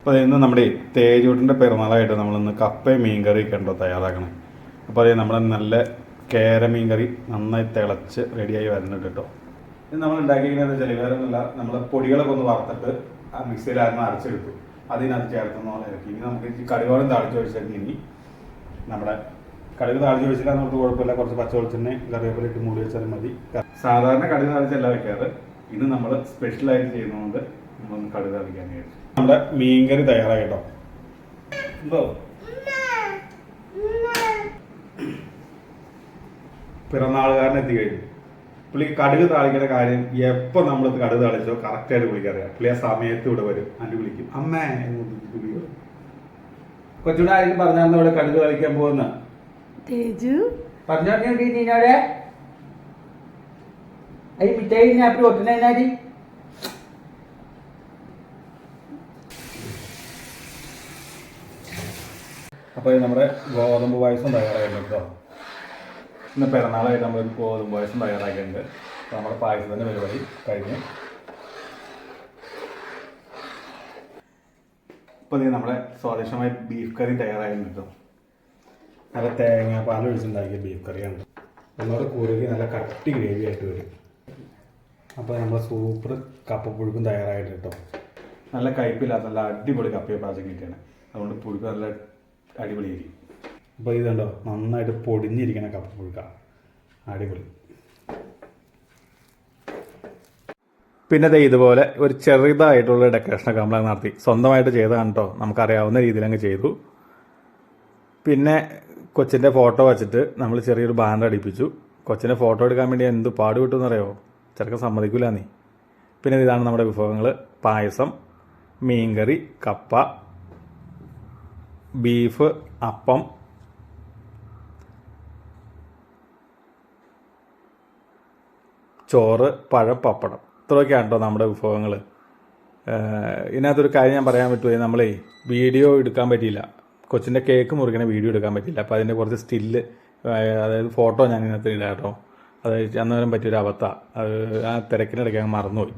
അപ്പോൾ ഇന്ന് നമ്മുടെ തേജൂട്ടിന്റെ പിറന്നാളായിട്ട് നമ്മളിന്ന് കപ്പയും മീൻകറി കണ്ടോ തയ്യാറാക്കണം? അപ്പോൾ അതേ നമ്മുടെ നല്ല കേര മീൻകറി നന്നായി തിളച്ച് റെഡിയായി വരുന്നുണ്ട് കേട്ടോ ഇത് നമ്മൾ ഉണ്ടാക്കിയിരിക്കുന്നത് വെച്ചാൽ വേറെ ഒന്നുമില്ല നമ്മൾ പൊടികളൊക്കെ ഒന്ന് വറുത്തിട്ട് ആ മിക്സിയിലായിരുന്നു അരച്ചെടുത്തു. അതിനകത്ത് ചേർത്തെന്ന് ഇറക്കി ഇനി നമുക്ക് ഈ കടുകോളം താളിച്ച് വെച്ചിട്ട് ഇനി നമ്മുടെ കടുക് താളിച്ച് ഒഴിച്ചാൽ നമുക്ക് കുഴപ്പമില്ല. കുറച്ച് പച്ചവെളിച്ചെണ്ണ കറിവേപ്പില ഇട്ട് മൂടി വെച്ചാലും മതി. സാധാരണ കടുക് താളിച്ചല്ല വെക്കാറ്. ഇന്ന് നമ്മൾ സ്പെഷ്യലായിട്ട് ചെയ്യുന്നതുകൊണ്ട് നമ്മളൊന്ന് കടുക് വിചാരിച്ചു നമ്മുടെ മീൻകറി തയ്യാറായി കേട്ടോ എന്തോ? പിറന്നാളുകാരൻ എത്തി കഴിഞ്ഞു പുള്ളി കടുക് താളിക്കുന്ന കാര്യം എപ്പോൾ നമ്മൾ കടുക് താളിച്ചോ കറക്റ്റായിട്ട് പുള്ളിക്കറിയാം പുള്ളി ആ സമയത്ത് ഇവിടെ വരും. അന്റെ വിളിക്കും അമ്മേ എന്ന് വിളിക്കും. കൊച്ചുകൂടെ ആരെങ്കിലും പറഞ്ഞാൽ ഇവിടെ കടുക് താളിക്കാൻ പോകുന്ന? തേജു. പറഞ്ഞോണ്ടി നീനോടെ ഈ മിഠായി ഒട്ടണേനാരി അപ്പോൾ നമ്മുടെ ഗോതമ്പ് പായസം തയ്യാറായിട്ടുണ്ട് കേട്ടോ ഇന്ന് പിറന്നാളായിട്ട് നമ്മളൊരു ഗോതമ്പ് പായസം തയ്യാറാക്കിയിട്ടുണ്ട്. നമ്മുടെ പായസത്തിന്റെ പരിപാടി കഴിഞ്ഞു. ഇപ്പോൾ ഇത് നമ്മുടെ സ്വാദിഷ്ടമായ ബീഫ് കറി തയ്യാറായിട്ടുണ്ട് നല്ല തേങ്ങാപ്പാൽ ഒഴിച്ചുണ്ടാക്കിയ ബീഫ് കറിയാണ് നമ്മുടെ കുറുകി നല്ല കട്ടി ഗ്രേവി ആയിട്ട് വരും. അപ്പോൾ നമ്മൾ സൂപ്പർ കപ്പപ്പുഴുക്കും തയ്യാറായിട്ട് കേട്ടോ നല്ല കയ്പില്ലാത്ത നല്ല അടിപൊളി കപ്പയെ പാചകം കിട്ടിയാണ്. അതുകൊണ്ട് പുഴുക്ക് നല്ല അടിപൊളിയായിരിക്കും. അപ്പോൾ ഇതുണ്ടോ നന്നായിട്ട് പൊടിഞ്ഞിരിക്കണ കപ്പപ്പുഴുക്ക അടിപൊളി. പിന്നെ ദേ ഇതുപോലെ ഒരു ചെറുതായിട്ടുള്ള ഡെക്കറേഷനൊക്കെ നമ്മൾ നടത്തി. സ്വന്തമായിട്ട് ചെയ്തതാണ് കേട്ടോ നമുക്കറിയാവുന്ന രീതിയിൽ അങ്ങ് ചെയ്തു. പിന്നെ കൊച്ചിന്റെ ഫോട്ടോ വെച്ചിട്ട് നമ്മൾ ചെറിയൊരു ബാനർ അടിപ്പിച്ചു. കൊച്ചിന്റെ ഫോട്ടോ എടുക്കാൻ വേണ്ടി എന്ത് പാട് കിട്ടുമെന്നറിയോ? ചെറുക്കൻ സമ്മതിക്കില്ല നീ. പിന്നെ ഇതാണ് നമ്മുടെ വിഭവങ്ങൾ പായസം മീൻകറി കപ്പ ബീഫ് അപ്പം. ചോറ് പഴപ്പപ്പടം പപ്പടം. ഇത്രയൊക്കെയാണ് കേട്ടോ നമ്മുടെ വിഭവങ്ങൾ ഇതിനകത്തൊരു കാര്യം ഞാൻ പറയാൻ പറ്റുമോ നമ്മളേ വീഡിയോ എടുക്കാൻ പറ്റിയില്ല. കൊച്ചിന്റെ കേക്ക് മുറിക്കണ വീഡിയോ എടുക്കാൻ പറ്റില്ല അപ്പോൾ അതിന്റെ കുറച്ച് സ്റ്റില്ല് അതായത് ഫോട്ടോ ഞാൻ ഇതിനകത്ത് ഇടാം കേട്ടോ അത് അന്നേരം പറ്റിയൊരു അബദ്ധ അത് ആ തിരക്കിനിടയ്ക്ക് അങ്ങ് മറന്നുപോയി.